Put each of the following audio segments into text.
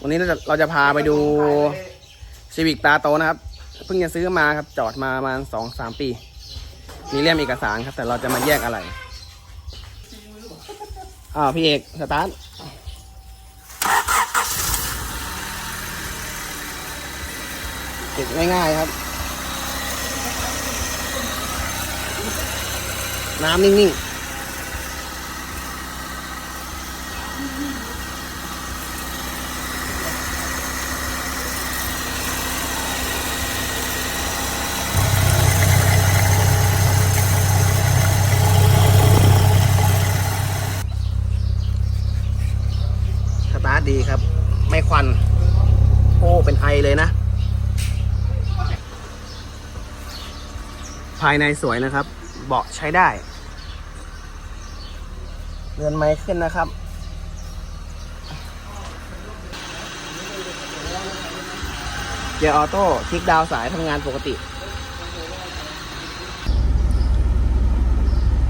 วันนี้เราจะเราจะพาไปดูซีวิกตาโตนะครับ เพิ่งจะซื้อมาครับ จอดมาประมาณสองสามปี มีเล่มเอกสารครับ แต่เราจะมาแยกอะไร อ้าวพี่เอก สตาร์ทติดง่ายๆครับ น้ำนิ่งๆ สตาร์ท ดีครับ ไม่ควัน โอ้เป็นไอเลยนะ ภายในสวยนะครับ เบาะใช้ได้ เรือนไม้ขึ้นนะครับเกียร์ออโต้คลิกดาวสายทำงานปกติ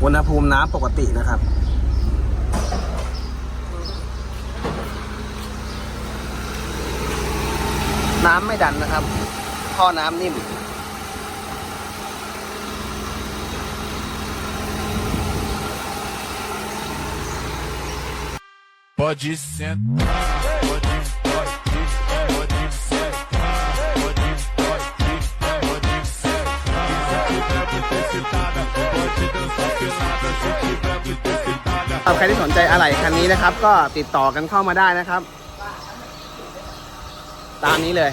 อุณหภูมิน้ำปกตินะครับ น้ำไม่ดันนะครับท่อน้ำนิ่ม Pode sentar, pode, pode, pode sentar, pode, pode, pode sentar. Se tiver muito excitada, pode dançar pelada. Se tiver muito excitada, สำหรับใครที่สนใจอะไหล่คันนี้นะครับ ก็ติดต่อกันเข้ามาได้นะครับ ตามนี้เลย